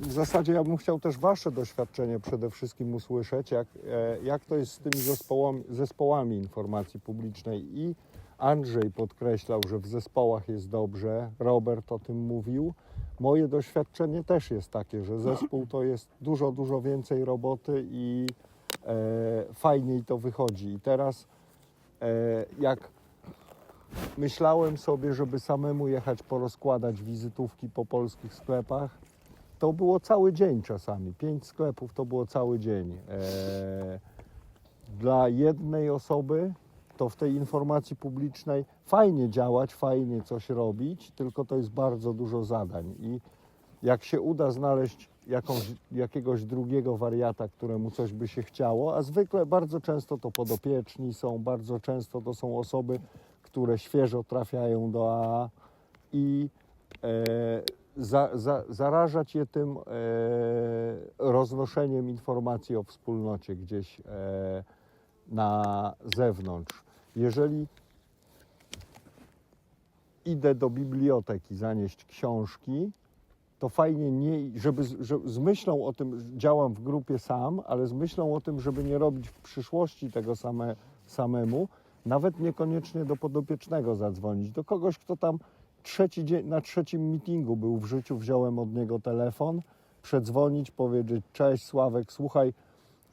W zasadzie ja bym chciał też Wasze doświadczenie przede wszystkim usłyszeć, jak, e, jak to jest z tymi zespołami, zespołami informacji publicznej. I Andrzej podkreślał, że w zespołach jest dobrze, Robert o tym mówił. Moje doświadczenie też jest takie, że zespół to jest dużo, dużo więcej roboty i e, fajniej to wychodzi. I teraz e, jak myślałem sobie, żeby samemu jechać porozkładać wizytówki po polskich sklepach, to było cały dzień czasami. Pięć sklepów to było cały dzień. E, dla jednej osoby to w tej informacji publicznej fajnie działać, fajnie coś robić, tylko to jest bardzo dużo zadań. I jak się uda znaleźć jakąś, jakiegoś drugiego wariata, któremu coś by się chciało, a zwykle bardzo często to podopieczni są, bardzo często to są osoby, które świeżo trafiają do AA i e, za, za, zarażać je tym e, roznoszeniem informacji o wspólnocie gdzieś e, na zewnątrz. Jeżeli idę do biblioteki zanieść książki, to fajnie nie, żeby, z- że, z myślą o tym, działam w grupie sam, ale z myślą o tym, żeby nie robić w przyszłości tego same, samemu, nawet niekoniecznie do podopiecznego zadzwonić, do kogoś, kto tam trzeci dzień, na trzecim meetingu był w życiu, wziąłem od niego telefon, przedzwonić, powiedzieć, cześć Sławek, słuchaj,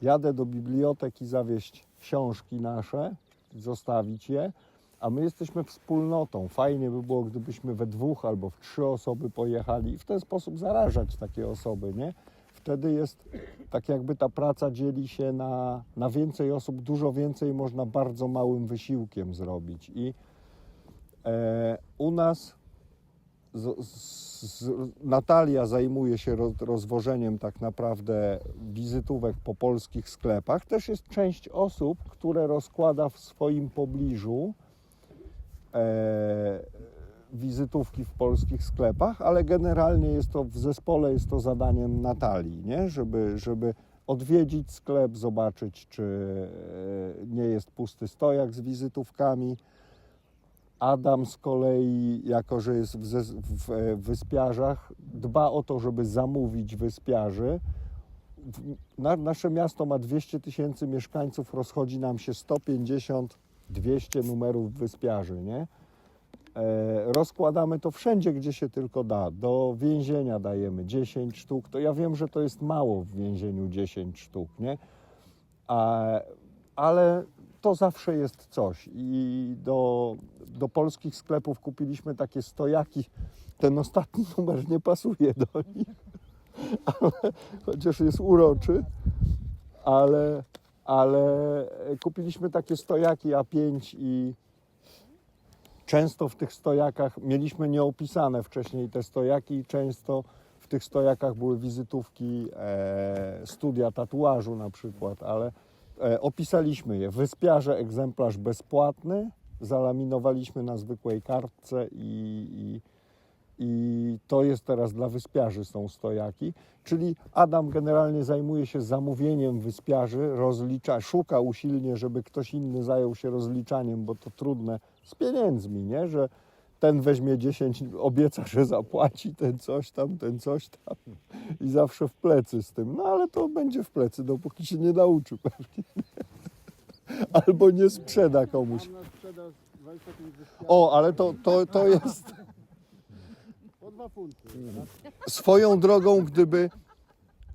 jadę do biblioteki zawieźć książki nasze, zostawić je, a my jesteśmy wspólnotą. Fajnie by było, gdybyśmy we dwóch albo w trzy osoby pojechali i w ten sposób zarażać takie osoby, nie? Wtedy jest tak jakby ta praca dzieli się na, na więcej osób, dużo więcej można bardzo małym wysiłkiem zrobić. I e, u nas z, z, Natalia zajmuje się roz, rozwożeniem tak naprawdę wizytówek po polskich sklepach. Też jest część osób, które rozkłada w swoim pobliżu e, wizytówki w polskich sklepach, ale generalnie jest to w zespole jest to zadaniem Natalii, nie? Żeby, żeby odwiedzić sklep, zobaczyć, czy e, nie jest pusty stojak z wizytówkami. Adam z kolei, jako że jest w, zes- w e, wyspiarzach, dba o to, żeby zamówić wyspiarzy. Na, nasze miasto ma 200 tysięcy mieszkańców, rozchodzi nam się 150-200 numerów wyspiarzy, nie? E, rozkładamy to wszędzie, gdzie się tylko da. Do więzienia dajemy 10 sztuk. To ja wiem, że to jest mało w więzieniu 10 sztuk, nie? A, ale to zawsze jest coś. I do, do polskich sklepów kupiliśmy takie stojaki. Ten ostatni numer nie pasuje do nich, ale, chociaż jest uroczy, ale, ale kupiliśmy takie stojaki A5 i często w tych stojakach mieliśmy nieopisane wcześniej te stojaki i często w tych stojakach były wizytówki e, studia tatuażu na przykład, ale e, opisaliśmy je. Wyspiarze egzemplarz bezpłatny, zalaminowaliśmy na zwykłej kartce i, i, i to jest teraz dla wyspiarzy są stojaki. Czyli Adam generalnie zajmuje się zamówieniem wyspiarzy, rozlicza, szuka usilnie, żeby ktoś inny zajął się rozliczaniem, bo to trudne z pieniędzmi, nie? Że ten weźmie 10, obieca, że zapłaci, ten coś tam, ten coś tam i zawsze w plecy z tym. No ale to będzie w plecy, dopóki się nie nauczy pewnie. Albo nie sprzeda komuś. Mam na sprzedaż 25 wyspiarzy. O, ale to, to, to jest swoją drogą, gdyby,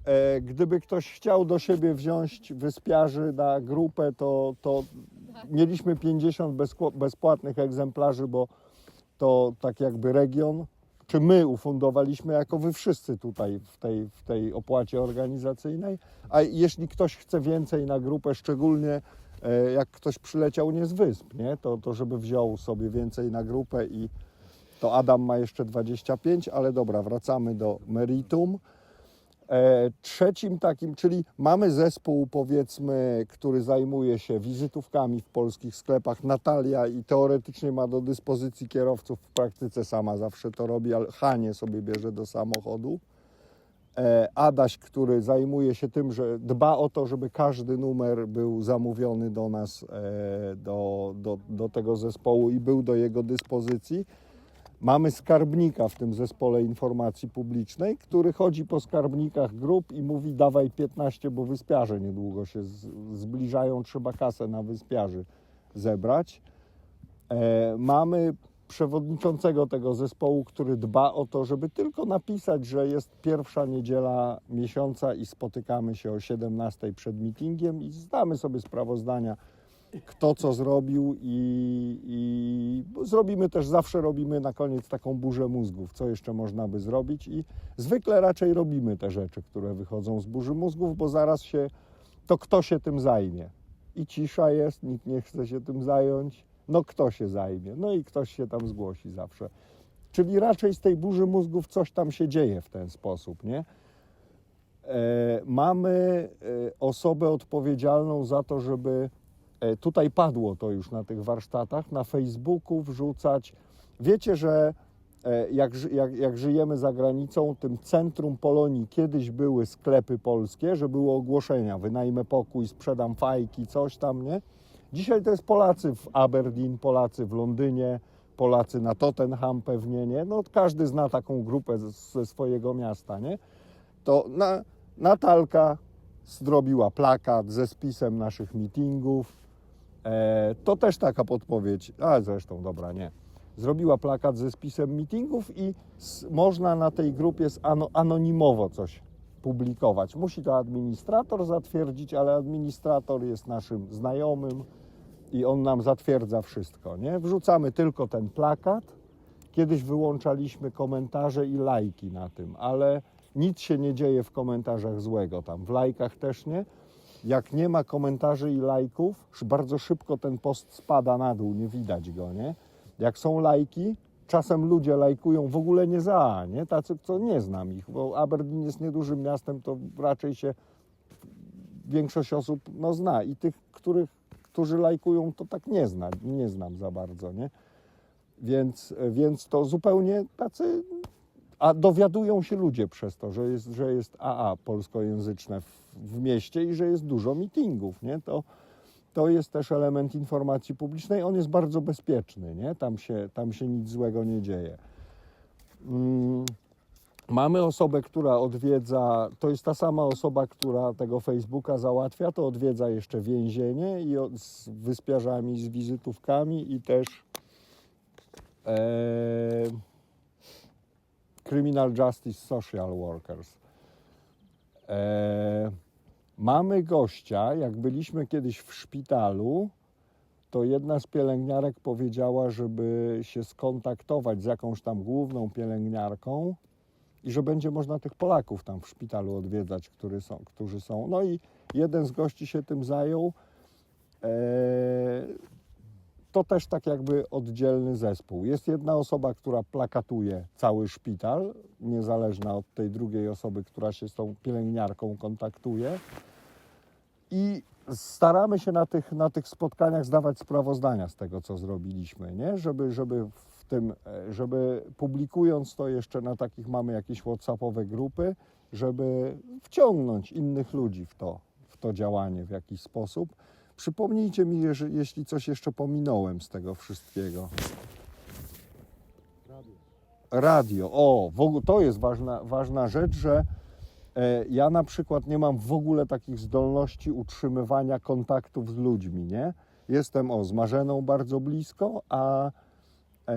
e, gdyby ktoś chciał do siebie wziąć wyspiarzy na grupę, to, to mieliśmy 50 bezkło- bezpłatnych egzemplarzy, bo to tak jakby region, czy my ufundowaliśmy jako wy wszyscy tutaj w tej, w tej opłacie organizacyjnej. A jeśli ktoś chce więcej na grupę, szczególnie e, jak ktoś przyleciał nie z wysp, nie? To, to żeby wziął sobie więcej na grupę i to Adam ma jeszcze 25, ale dobra, wracamy do meritum. E, trzecim takim, czyli mamy zespół, powiedzmy, który zajmuje się wizytówkami w polskich sklepach. Natalia i teoretycznie ma do dyspozycji kierowców, w praktyce sama zawsze to robi, ale Hanie sobie bierze do samochodu. E, Adaś, który zajmuje się tym, że dba o to, żeby każdy numer był zamówiony do nas, e, do, do, do tego zespołu i był do jego dyspozycji. Mamy skarbnika w tym zespole informacji publicznej, który chodzi po skarbnikach grup i mówi dawaj 15, bo wyspiarze niedługo się zbliżają, trzeba kasę na wyspiarzy zebrać. E, mamy przewodniczącego tego zespołu, który dba o to, żeby tylko napisać, że jest pierwsza niedziela miesiąca i spotykamy się o 17 przed meetingiem i zdamy sobie sprawozdania, kto co zrobił i, i zrobimy też, zawsze robimy na koniec taką burzę mózgów, co jeszcze można by zrobić i zwykle raczej robimy te rzeczy, które wychodzą z burzy mózgów, bo zaraz się, to kto się tym zajmie? I cisza jest, nikt nie chce się tym zająć, no kto się zajmie? No i ktoś się tam zgłosi zawsze. Czyli raczej z tej burzy mózgów coś tam się dzieje w ten sposób, nie? E, mamy e, osobę odpowiedzialną za to, żeby tutaj padło to już na tych warsztatach, na Facebooku wrzucać. Wiecie, że e, jak, jak, jak żyjemy za granicą, tym centrum Polonii kiedyś były sklepy polskie, że było ogłoszenia, wynajmę pokój, sprzedam fajki, coś tam, nie? Dzisiaj to jest Polacy w Aberdeen, Polacy w Londynie, Polacy na Tottenham pewnie, nie? No każdy zna taką grupę ze swojego miasta, nie? To na, Natalka zrobiła plakat ze spisem naszych meetingów. E, to też taka podpowiedź, a zresztą dobra, nie. Zrobiła plakat ze spisem meetingów i można na tej grupie anonimowo coś publikować. Musi to administrator zatwierdzić, ale administrator jest naszym znajomym i on nam zatwierdza wszystko. Nie? Wrzucamy tylko ten plakat. Kiedyś wyłączaliśmy komentarze i lajki na tym, ale nic się nie dzieje w komentarzach złego tam. W lajkach też nie. Jak nie ma komentarzy i lajków, bardzo szybko ten post spada na dół, nie widać go, nie? Jak są lajki, czasem ludzie lajkują w ogóle nie za, nie? Tacy, co nie znam ich, bo Aberdeen jest niedużym miastem, to raczej się większość osób no, zna i tych, których, którzy lajkują, to tak nie zna, nie znam za bardzo, nie? Więc, więc to zupełnie tacy, a dowiadują się ludzie przez to, że jest, że jest AA polskojęzyczne w, w mieście i że jest dużo meetingów, nie? To, to jest też element informacji publicznej, on jest bardzo bezpieczny, nie? Tam się, tam się nic złego nie dzieje. Mm, Mamy osobę, która odwiedza, to jest ta sama osoba, która tego Facebooka załatwia, to odwiedza jeszcze więzienie i od, z wyspiarzami, z wizytówkami i też e, Criminal Justice Social Workers. E, mamy gościa, jak byliśmy kiedyś w szpitalu, to jedna z pielęgniarek powiedziała, żeby się skontaktować z jakąś tam główną pielęgniarką i że będzie można tych Polaków tam w szpitalu odwiedzać, którzy są. Którzy są. No i jeden z gości się tym zajął. Eee, to też tak jakby oddzielny zespół. Jest jedna osoba, która plakatuje cały szpital, niezależna od tej drugiej osoby, która się z tą pielęgniarką kontaktuje. I staramy się na tych, na tych spotkaniach zdawać sprawozdania z tego, co zrobiliśmy, nie? Żeby, żeby w tym, żeby publikując to jeszcze na takich mamy jakieś whatsappowe grupy, żeby wciągnąć innych ludzi w to, w to działanie w jakiś sposób. Przypomnijcie mi, jeśli coś jeszcze pominąłem z tego wszystkiego. Radio. Radio. O, to jest ważna, ważna rzecz, że e, ja na przykład nie mam w ogóle takich zdolności utrzymywania kontaktów z ludźmi, nie? Jestem o z Marzeną bardzo blisko, a e,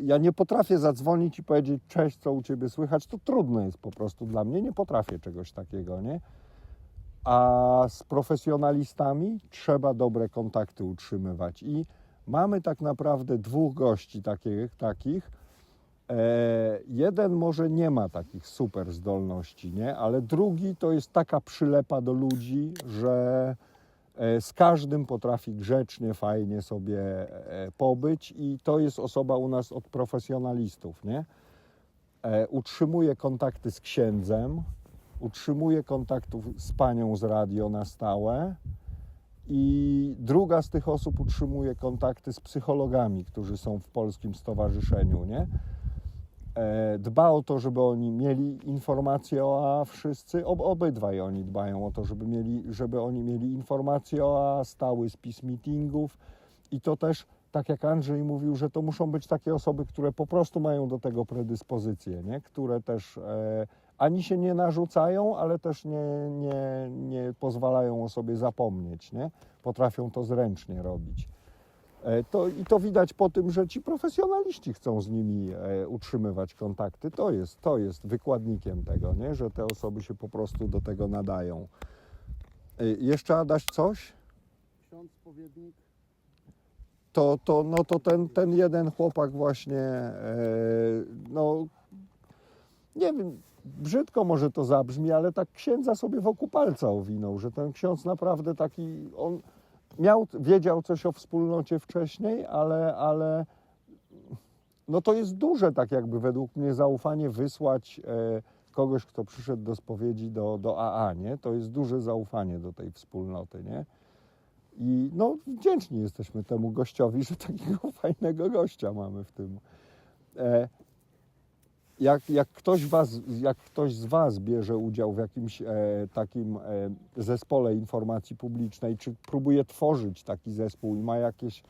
ja nie potrafię zadzwonić i powiedzieć cześć, co u ciebie słychać. To trudno jest po prostu dla mnie. Nie potrafię czegoś takiego, nie? A z profesjonalistami trzeba dobre kontakty utrzymywać. I mamy tak naprawdę dwóch gości takich, takich E, jeden może nie ma takich super zdolności, nie? ale drugi to jest taka przylepa do ludzi, że e, z każdym potrafi grzecznie, fajnie sobie e, pobyć i to jest osoba u nas od profesjonalistów. Nie? E, utrzymuje kontakty z księdzem, utrzymuje kontaktów z panią z radio na stałe i druga z tych osób utrzymuje kontakty z psychologami, którzy są w polskim stowarzyszeniu. Nie? e, dba o to, żeby oni mieli informacje o A wszyscy, ob, obydwaj oni dbają o to, żeby, mieli, żeby oni mieli informacje o A, stały spis meetingów i to też tak jak Andrzej mówił, że to muszą być takie osoby, które po prostu mają do tego predyspozycje, nie? które też e, ani się nie narzucają, ale też nie, nie, nie pozwalają o sobie zapomnieć, nie? potrafią to zręcznie robić. E, To, I to widać po tym, że ci profesjonaliści chcą z nimi e, utrzymywać kontakty. To jest, to jest wykładnikiem tego, nie? że te osoby się po prostu do tego nadają. E, Jeszcze Adaś coś? Ksiądz, spowiednik. To, to, no to ten, ten jeden chłopak właśnie, no nie wiem, brzydko może to zabrzmi, ale tak księdza sobie wokół palca owinął, że ten ksiądz naprawdę taki, on miał, wiedział coś o wspólnocie wcześniej, ale, ale no to jest duże tak jakby według mnie zaufanie wysłać e, kogoś, kto przyszedł do spowiedzi do, do AA, nie? To jest duże zaufanie do tej wspólnoty, nie? I no wdzięczni jesteśmy temu gościowi, że takiego fajnego gościa mamy w tym. E, jak, jak, ktoś was, jak ktoś z Was bierze udział w jakimś e, takim e, zespole informacji publicznej, czy próbuje tworzyć taki zespół i ma jakieś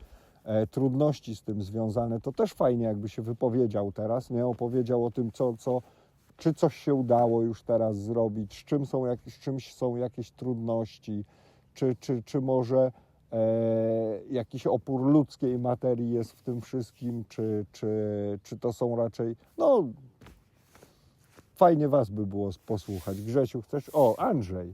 e, trudności z tym związane, to też fajnie jakby się wypowiedział teraz, nie? Opowiedział o tym, co, co, czy coś się udało już teraz zrobić, z czym są, jak, z czymś są jakieś trudności, czy, czy, czy może e, jakiś opór ludzkiej materii jest w tym wszystkim, czy, czy, czy to są raczej, no fajnie Was by było posłuchać. Grzesiu, chcesz? O, Andrzej.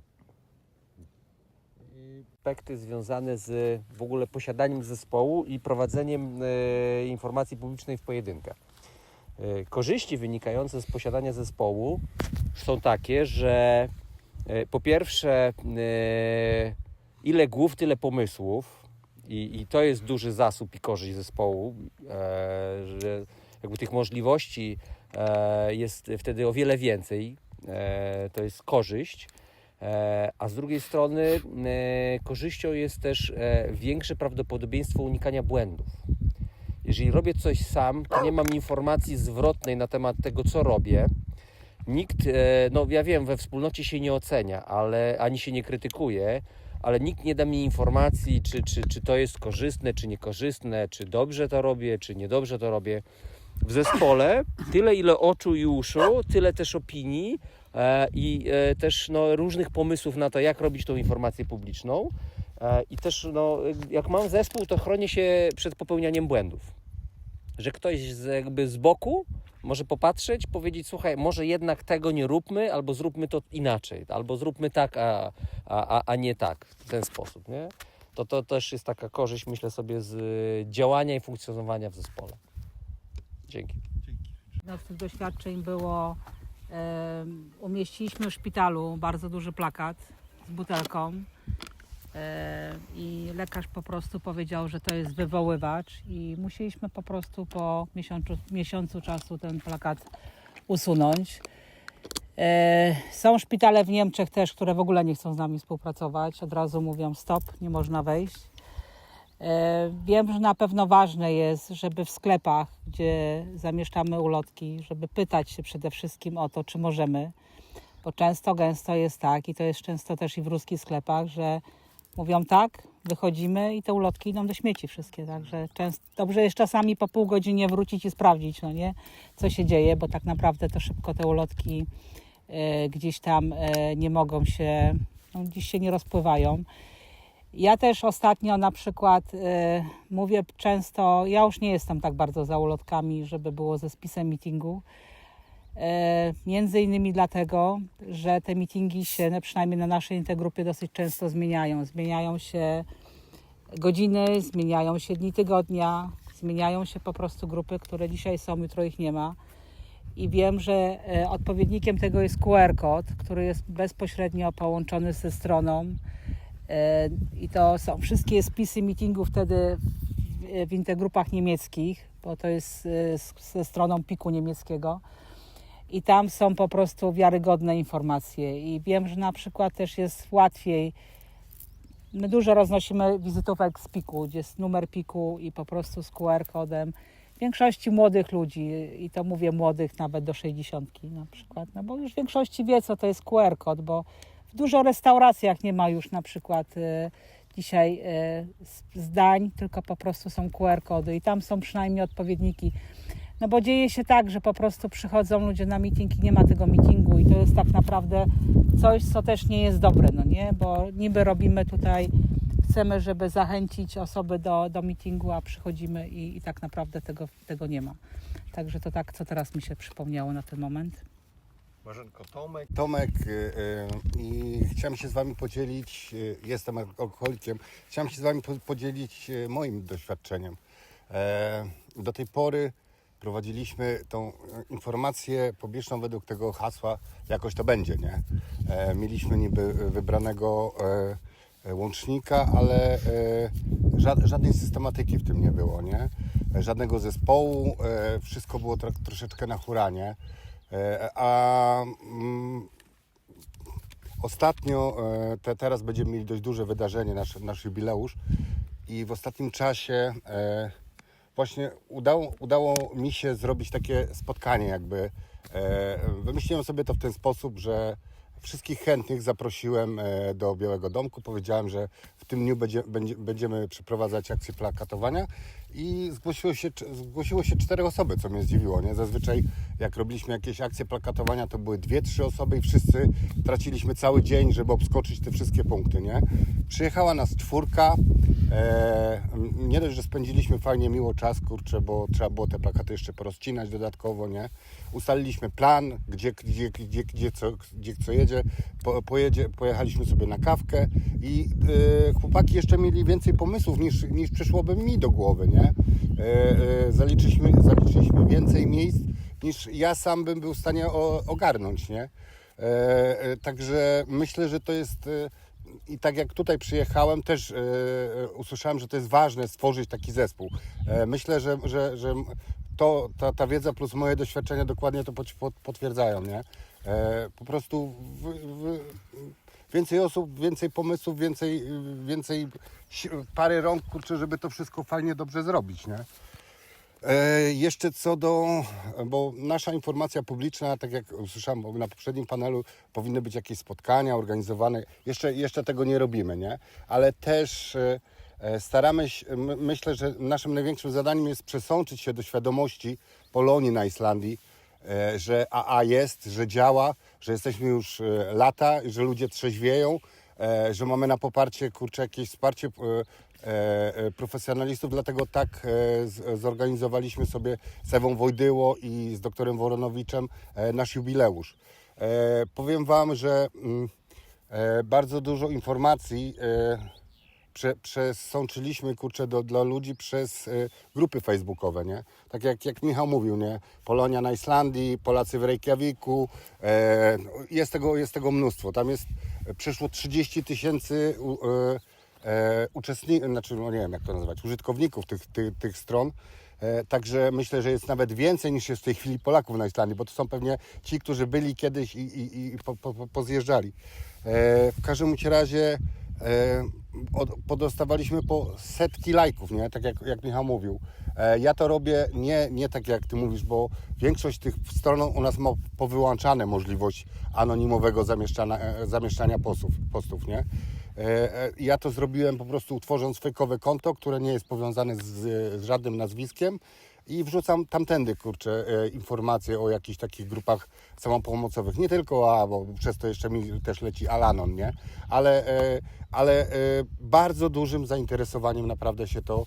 aspekty związane z w ogóle posiadaniem zespołu i prowadzeniem e, informacji publicznej w pojedynkę. E, korzyści wynikające z posiadania zespołu są takie, że e, po pierwsze, e, ile głów, tyle pomysłów. I, I to jest duży zasób i korzyść zespołu, e, że jakby tych możliwości jest wtedy o wiele więcej. E, to jest korzyść. E, A z drugiej strony e, korzyścią jest też e, większe prawdopodobieństwo unikania błędów. Jeżeli robię coś sam, to nie mam informacji zwrotnej na temat tego, co robię. Nikt, e, no ja wiem, we wspólnocie się nie ocenia, ale ani się nie krytykuje, ale nikt nie da mi informacji, czy, czy, czy to jest korzystne, czy niekorzystne, czy dobrze to robię, czy niedobrze to robię. W zespole tyle, ile oczu i uszu, tyle też opinii e, i e, też no, różnych pomysłów na to, jak robić tą informację publiczną. E, I też, no, jak mam zespół, to chronię się przed popełnianiem błędów. Że ktoś z, jakby z boku może popatrzeć, powiedzieć, słuchaj, może jednak tego nie róbmy, albo zróbmy to inaczej, albo zróbmy tak, a, a, a- nie tak, w ten sposób, nie? To, to też jest taka korzyść, myślę sobie, z działania i funkcjonowania w zespole. Dzięki. No, z tych doświadczeń było, em, umieściliśmy w szpitalu bardzo duży plakat z butelką i lekarz po prostu powiedział, że to jest wywoływacz i musieliśmy po prostu po miesiącu, miesiącu czasu ten plakat usunąć. E, Są szpitale w Niemczech też, które w ogóle nie chcą z nami współpracować. Od razu mówią stop, nie można wejść. E, Wiem, że na pewno ważne jest, żeby w sklepach, gdzie zamieszczamy ulotki, żeby pytać się przede wszystkim o to, czy możemy, bo często, gęsto jest tak i to jest często też i w ruskich sklepach, że mówią tak, wychodzimy i te ulotki idą do śmieci wszystkie, także często, dobrze jest czasami po pół godzinie wrócić i sprawdzić, no nie, co się dzieje, bo tak naprawdę to szybko te ulotki e, gdzieś tam e, nie mogą się, no, gdzieś się nie rozpływają. Ja też ostatnio na przykład y, mówię często, ja już nie jestem tak bardzo za ulotkami, żeby było ze spisem meetingu. Y, między innymi dlatego, że te meetingi się, no przynajmniej na naszej intergrupie, dosyć często zmieniają. Zmieniają się godziny, zmieniają się dni tygodnia, zmieniają się po prostu grupy, które dzisiaj są, jutro ich nie ma. I wiem, że y, odpowiednikiem tego jest QR kod, który jest bezpośrednio połączony ze stroną. E, I to są wszystkie spisy meetingów wtedy w, intergrupach niemieckich, bo to jest e, ze stroną piku niemieckiego. I tam są po prostu wiarygodne informacje. I wiem, że na przykład też jest łatwiej. My dużo roznosimy wizytówek z piku, gdzie jest numer piku i po prostu z QR-kodem. W większości młodych ludzi, i to mówię młodych nawet do 60 na przykład, no bo już w większości wie, co to jest QR-kod, bo dużo restauracjach nie ma już na przykład y, dzisiaj z- zdań, tylko po prostu są QR-kody i tam są przynajmniej odpowiedniki. No bo dzieje się tak, że po prostu przychodzą ludzie na meeting i nie ma tego meetingu i to jest tak naprawdę coś, co też nie jest dobre, no nie? Bo niby robimy tutaj, chcemy, żeby zachęcić osoby do, do meetingu, a przychodzimy i, i tak naprawdę tego, tego nie ma. Także to tak, co teraz mi się przypomniało na ten moment. Marzenko, Tomek. Tomek y, y, i chciałem się z Wami podzielić, y, jestem alkoholikiem, chciałem się z Wami po, podzielić moim doświadczeniem. E, do tej pory prowadziliśmy tą e, informację publiczną według tego hasła, jakoś to będzie, nie? E, mieliśmy niby wybranego łącznika, ale ża- żadnej systematyki w tym nie było, nie? Żadnego zespołu, wszystko było tro- troszeczkę na huranie. E, A mm, ostatnio, e, te, teraz będziemy mieli dość duże wydarzenie, nasz, nasz jubileusz i w ostatnim czasie e, właśnie udało, udało mi się zrobić takie spotkanie jakby. Wymyśliłem sobie to w ten sposób, że wszystkich chętnych zaprosiłem do Białego Domku. Powiedziałem, że w tym dniu będzie, będzie, będziemy przeprowadzać akcję plakatowania i zgłosiło się, zgłosiło się cztery osoby, co mnie zdziwiło. Nie? Zazwyczaj jak robiliśmy jakieś akcje plakatowania, to były dwie, trzy osoby i wszyscy traciliśmy cały dzień, żeby obskoczyć te wszystkie punkty. Nie? Przyjechała nas czwórka. E, nie dość, że spędziliśmy fajnie, miło czas, kurczę, bo trzeba było te plakaty jeszcze porozcinać dodatkowo, nie? Ustaliliśmy plan, gdzie, gdzie, gdzie, gdzie, co, gdzie co jedzie. Po, pojedzie. Pojechaliśmy sobie na kawkę i e, chłopaki jeszcze mieli więcej pomysłów niż, niż przyszłoby mi do głowy, nie? E, e, zaliczyliśmy, zaliczyliśmy więcej miejsc niż ja sam bym był w stanie o, ogarnąć, nie? E, e, także myślę, że to jest e, i tak jak tutaj przyjechałem, też e, usłyszałem, że to jest ważne stworzyć taki zespół. Myślę, że, że, że to, ta, ta wiedza plus moje doświadczenia dokładnie to pot- pot- potwierdzają, nie? Po prostu w, w, więcej osób, więcej pomysłów, więcej, więcej pary rąk, kurczę, żeby to wszystko fajnie, dobrze zrobić, nie? E, jeszcze co do, bo nasza informacja publiczna, tak jak usłyszałem na poprzednim panelu, powinny być jakieś spotkania organizowane. Jeszcze, jeszcze tego nie robimy, nie? Ale też e, e, staramy się, my, myślę, że naszym największym zadaniem jest przesączyć się do świadomości Polonii na Islandii, e, że AA jest, że działa, że jesteśmy już e, lata, że ludzie trzeźwieją, e, że mamy na poparcie, kurczę, jakieś wsparcie profesjonalistów, dlatego tak e, zorganizowaliśmy sobie z Ewą Wojdyło i z doktorem Woronowiczem e, nasz jubileusz. E, powiem Wam, że mm, e, bardzo dużo informacji e, prze, przesączyliśmy kurczę do, dla ludzi przez e, grupy facebookowe, nie? Tak jak, jak Michał mówił, nie? Polonia na Islandii, Polacy w Reykjaviku, e, jest, tego, jest tego mnóstwo. Tam jest e, przeszło 30 tysięcy u- e, uczestników, znaczy no nie wiem jak to nazywać, użytkowników tych, tych, tych stron. E, Także myślę, że jest nawet więcej niż jest w tej chwili Polaków na Islandii, bo to są pewnie ci, którzy byli kiedyś i, i, i po, po, po- pozjeżdżali. E, W każdym razie e, od, podostawaliśmy po setki lajków, nie? tak jak, jak Michał mówił. E, Ja to robię nie, nie tak jak Ty mówisz, bo większość tych stron u nas ma powyłączane możliwość anonimowego zamieszczania, e, zamieszczania postów, postów nie? E, e, Ja to zrobiłem po prostu tworząc fejkowe konto, które nie jest powiązane z, z żadnym nazwiskiem i wrzucam tamtędy, kurczę, e, informacje o jakichś takich grupach samopomocowych. Nie tylko A, bo przez to jeszcze mi też leci Alanon, nie? Ale, ale bardzo dużym zainteresowaniem naprawdę się to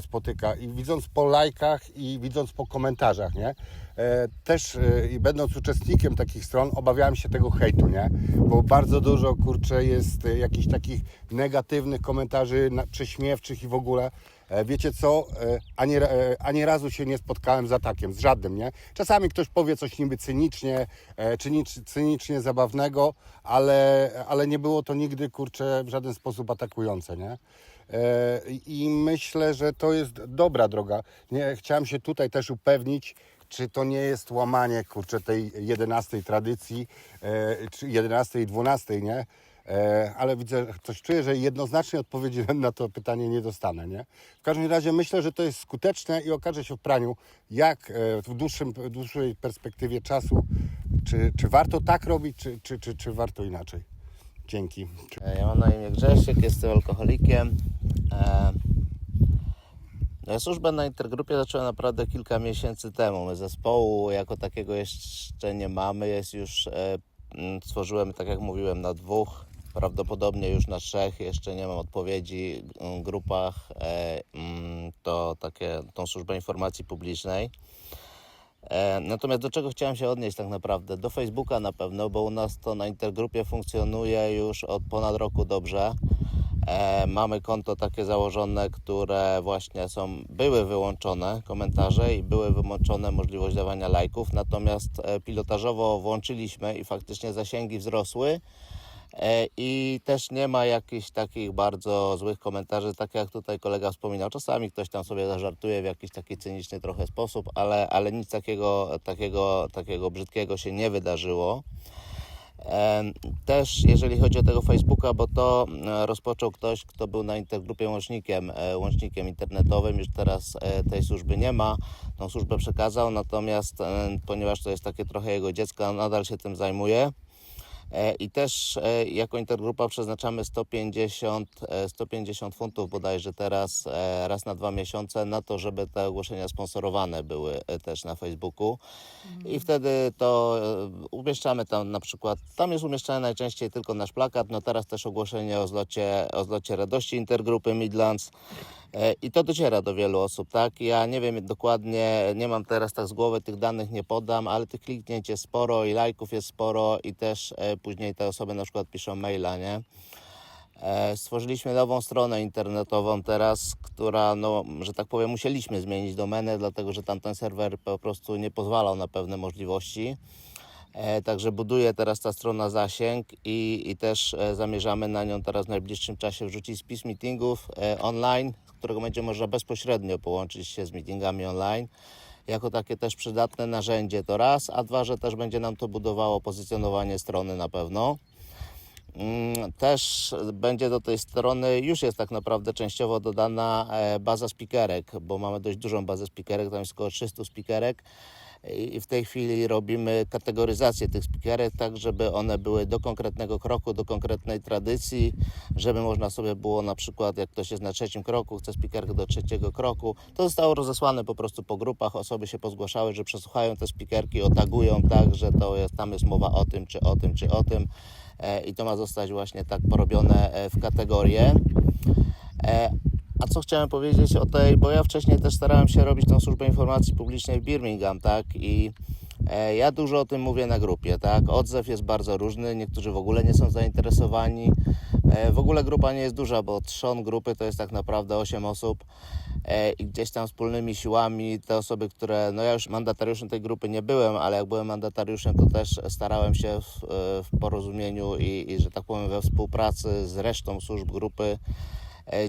spotyka. I widząc po lajkach i widząc po komentarzach, nie? E, też e, i będąc uczestnikiem takich stron, obawiałem się tego hejtu, nie? Bo bardzo dużo, kurczę, jest e, jakichś takich negatywnych komentarzy, prześmiewczych i w ogóle. E, Wiecie co? E, Ani, e, ani razu się nie spotkałem z atakiem, z żadnym, nie? Czasami ktoś powie coś niby cynicznie, e, czy nic cynicznie zabawnego, ale, ale nie było to nigdy, kurczę, w żaden sposób atakujące, nie? E, I myślę, że to jest dobra droga. Nie, chciałem się tutaj też upewnić, czy to nie jest łamanie, kurczę, tej jedenastej tradycji, e, czy jedenastej i dwunastej, nie? E, ale widzę, coś czuję, że jednoznacznie odpowiedzi na to pytanie nie dostanę, nie? W każdym razie myślę, że to jest skuteczne i okaże się w praniu, jak w dłuższym, w dłuższej perspektywie czasu, czy, czy warto tak robić, czy, czy, czy, czy warto inaczej. Dzięki. E, Ja mam na imię Grzesiek, jestem alkoholikiem. E, no, Służbę na intergrupie zacząłem naprawdę kilka miesięcy temu. My zespołu jako takiego jeszcze nie mamy. Jest już, e, stworzyłem, tak jak mówiłem, na dwóch, prawdopodobnie już na trzech. Jeszcze nie mam odpowiedzi mm, grupach. E, To takie, tą służbę informacji publicznej. E, Natomiast do czego chciałem się odnieść tak naprawdę? Do Facebooka na pewno, bo u nas to na intergrupie funkcjonuje już od ponad roku dobrze. E, mamy konto takie założone, które właśnie są, były wyłączone komentarze i były wyłączone możliwość dawania lajków, natomiast e, pilotażowo włączyliśmy i faktycznie zasięgi wzrosły. E, I też nie ma jakichś takich bardzo złych komentarzy, tak jak tutaj kolega wspominał. Czasami ktoś tam sobie zażartuje w jakiś taki cyniczny trochę sposób, ale, ale nic takiego, takiego, takiego brzydkiego się nie wydarzyło. Em, Też jeżeli chodzi o tego Facebooka, bo to e, rozpoczął ktoś, kto był na intergrupie łącznikiem, e, łącznikiem internetowym, już teraz e, tej służby nie ma, tą służbę przekazał, natomiast e, ponieważ to jest takie trochę jego dziecko, nadal się tym zajmuje. E, I też e, jako intergrupa przeznaczamy 150, e, 150 funtów bodajże teraz e, raz na dwa miesiące na to, żeby te ogłoszenia sponsorowane były e, też na Facebooku. I wtedy to e, umieszczamy tam na przykład, tam jest umieszczany najczęściej tylko nasz plakat, no teraz też ogłoszenie o zlocie, o zlocie radości intergrupy Midlands. E, I to dociera do wielu osób, tak? Ja nie wiem dokładnie, nie mam teraz tak z głowy tych danych, nie podam, ale tych kliknięć jest sporo i lajków jest sporo i też e, później te osoby na przykład piszą maila, nie? E, Stworzyliśmy nową stronę internetową teraz, która, no, że tak powiem, musieliśmy zmienić domenę, dlatego że tamten serwer po prostu nie pozwalał na pewne możliwości. E, Także buduje teraz ta strona zasięg i, i też e, zamierzamy na nią teraz w najbliższym czasie wrzucić spis meetingów online, którego będzie można bezpośrednio połączyć się z meetingami online. Jako takie też przydatne narzędzie to raz, a dwa, że też będzie nam to budowało pozycjonowanie strony na pewno. Mm, Też będzie do tej strony, już jest tak naprawdę częściowo dodana e, baza spikerek, bo mamy dość dużą bazę spikerek, tam jest około 300 spikerek i w tej chwili robimy kategoryzację tych spikerek tak, żeby one były do konkretnego kroku, do konkretnej tradycji, żeby można sobie było na przykład, jak ktoś jest na trzecim kroku, chce spikerkę do trzeciego kroku, to zostało rozesłane po prostu po grupach, osoby się pozgłaszały, że przesłuchają te spikerki, otagują tak, że to jest, tam jest mowa o tym, czy o tym, czy o tym e, i to ma zostać właśnie tak porobione e, w kategorie. A co chciałem powiedzieć o tej, bo ja wcześniej też starałem się robić tą służbę informacji publicznej w Birmingham, tak? I e, ja dużo o tym mówię na grupie, tak? Odzew jest bardzo różny, niektórzy w ogóle nie są zainteresowani. E, W ogóle grupa nie jest duża, bo trzon grupy to jest tak naprawdę 8 osób e, i gdzieś tam wspólnymi siłami te osoby, które, no ja już mandatariuszem tej grupy nie byłem, ale jak byłem mandatariuszem, to też starałem się w, e, w porozumieniu i, i, że tak powiem, we współpracy z resztą służb grupy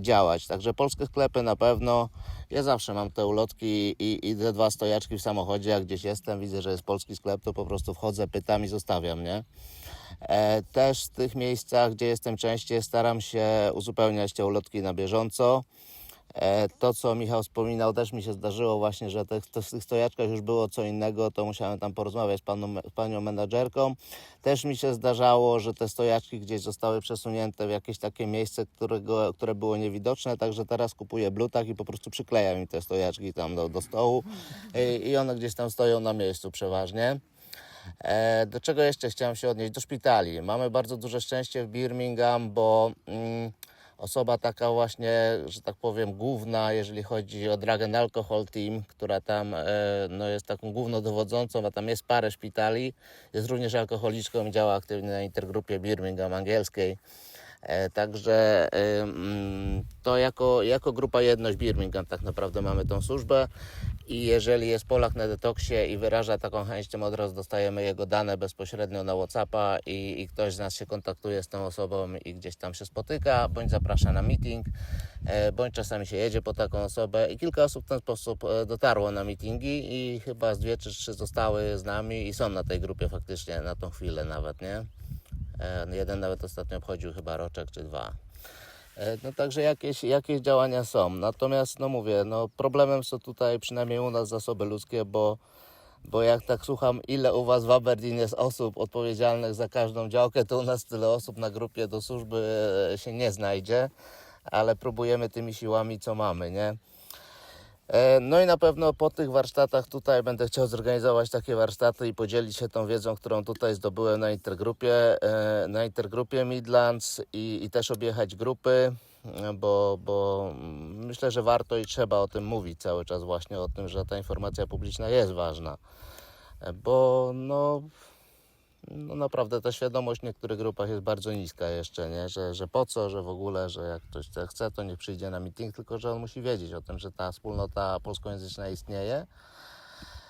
działać. Także polskie sklepy na pewno. Ja zawsze mam te ulotki i, i te dwa stojaczki w samochodzie, jak gdzieś jestem, widzę, że jest polski sklep, to po prostu wchodzę, pytam i zostawiam, nie? E, Też w tych miejscach, gdzie jestem częściej, staram się uzupełniać te ulotki na bieżąco. E, To, co Michał wspominał, też mi się zdarzyło właśnie, że te, te, w tych stojaczkach już było co innego, to musiałem tam porozmawiać z paną, z panią menadżerką. Też mi się zdarzało, że te stojaczki gdzieś zostały przesunięte w jakieś takie miejsce, którego, które było niewidoczne, także teraz kupuję blutach i po prostu przyklejam im te stojaczki tam do, do stołu i, i one gdzieś tam stoją na miejscu przeważnie. E, Do czego jeszcze chciałem się odnieść? Do szpitali. Mamy bardzo duże szczęście w Birmingham, bo mm, osoba taka właśnie, że tak powiem, główna, jeżeli chodzi o Drug and Alcohol Team, która tam e, no, jest taką głównodowodzącą, a tam jest parę szpitali, jest również alkoholiczką i działa aktywnie na intergrupie Birmingham angielskiej. E, Także e, mm, to jako, jako grupa Jedność Birmingham tak naprawdę mamy tą służbę i jeżeli jest Polak na detoksie i wyraża taką chęć, to od razu dostajemy jego dane bezpośrednio na Whatsappa i, i ktoś z nas się kontaktuje z tą osobą i gdzieś tam się spotyka, bądź zaprasza na meeting, e, bądź czasami się jedzie po taką osobę i kilka osób w ten sposób dotarło na meetingi i chyba z dwie czy trzy zostały z nami i są na tej grupie faktycznie na tą chwilę nawet, nie? E, Jeden nawet ostatnio obchodził chyba roczek czy dwa. E, No także jakieś, jakieś działania są. Natomiast no mówię, no problemem są tutaj przynajmniej u nas zasoby ludzkie, bo bo jak tak słucham, ile u Was w Aberdeen jest osób odpowiedzialnych za każdą działkę, to u nas tyle osób na grupie do służby się nie znajdzie, ale próbujemy tymi siłami, co mamy, nie? E, No i na pewno po tych warsztatach tutaj będę chciał zorganizować takie warsztaty i podzielić się tą wiedzą, którą tutaj zdobyłem na intergrupie, e, na intergrupie Midlands i, i też objechać grupy, bo, bo myślę, że warto i trzeba o tym mówić cały czas właśnie o tym, że ta informacja publiczna jest ważna, E, bo no, no naprawdę ta świadomość w niektórych grupach jest bardzo niska jeszcze, nie? Że, że po co, że w ogóle, że jak ktoś chce- to nie przyjdzie na meeting, tylko że on musi wiedzieć o tym, że ta wspólnota polskojęzyczna istnieje.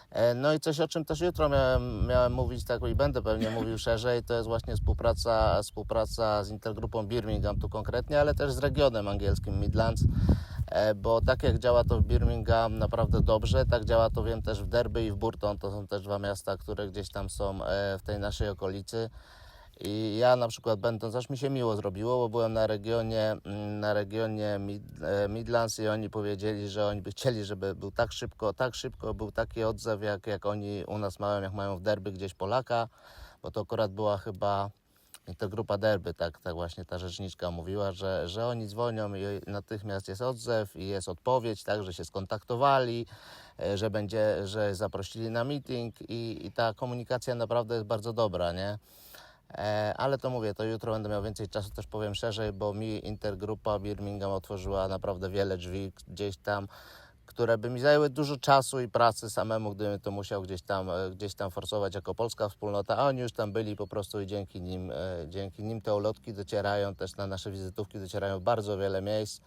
E, No i coś, o czym też jutro miałem, miałem mówić, tak i będę pewnie mówił szerzej, to jest właśnie współpraca, współpraca z intergrupą Birmingham tu konkretnie, ale też z regionem angielskim Midlands, bo tak jak działa to w Birmingham naprawdę dobrze, tak działa to wiem też w Derby i w Burton, to są też dwa miasta, które gdzieś tam są e, w tej naszej okolicy. I ja na przykład będąc, aż mi się miło zrobiło, bo byłem na regionie, mm, na regionie Mid, e, Midlands i oni powiedzieli, że oni by chcieli, żeby był tak szybko, tak szybko, był taki odzew, jak, jak oni u nas mają, jak mają w derby gdzieś Polaka, bo to akurat była chyba to grupa derby, tak, tak właśnie ta rzeczniczka mówiła, że, że oni dzwonią i natychmiast jest odzew i jest odpowiedź, tak, że się skontaktowali, e, że będzie, że zaprosili na meeting i, i ta komunikacja naprawdę jest bardzo dobra, nie? E, ale to mówię, to jutro będę miał więcej czasu, też powiem szerzej, bo mi intergrupa Birmingham otworzyła naprawdę wiele drzwi gdzieś tam, które by mi zajęły dużo czasu i pracy samemu, gdybym to musiał gdzieś tam, e, gdzieś tam forsować jako polska wspólnota, a oni już tam byli po prostu i dzięki nim, e, dzięki nim te ulotki docierają, też na nasze wizytówki docierają bardzo wiele miejsc.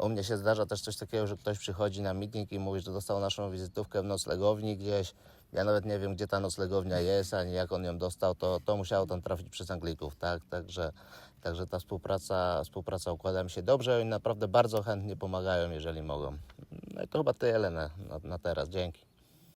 U mnie się zdarza też coś takiego, że ktoś przychodzi na meeting i mówi, że dostał naszą wizytówkę w noclegowni gdzieś. Ja nawet nie wiem, gdzie ta noclegownia jest, ani jak on ją dostał, to, to musiało tam trafić przez Anglików, tak? Także, także ta współpraca, współpraca układa mi się dobrze i naprawdę bardzo chętnie pomagają, jeżeli mogą. No i to chyba tyle na, na, na teraz. Dzięki.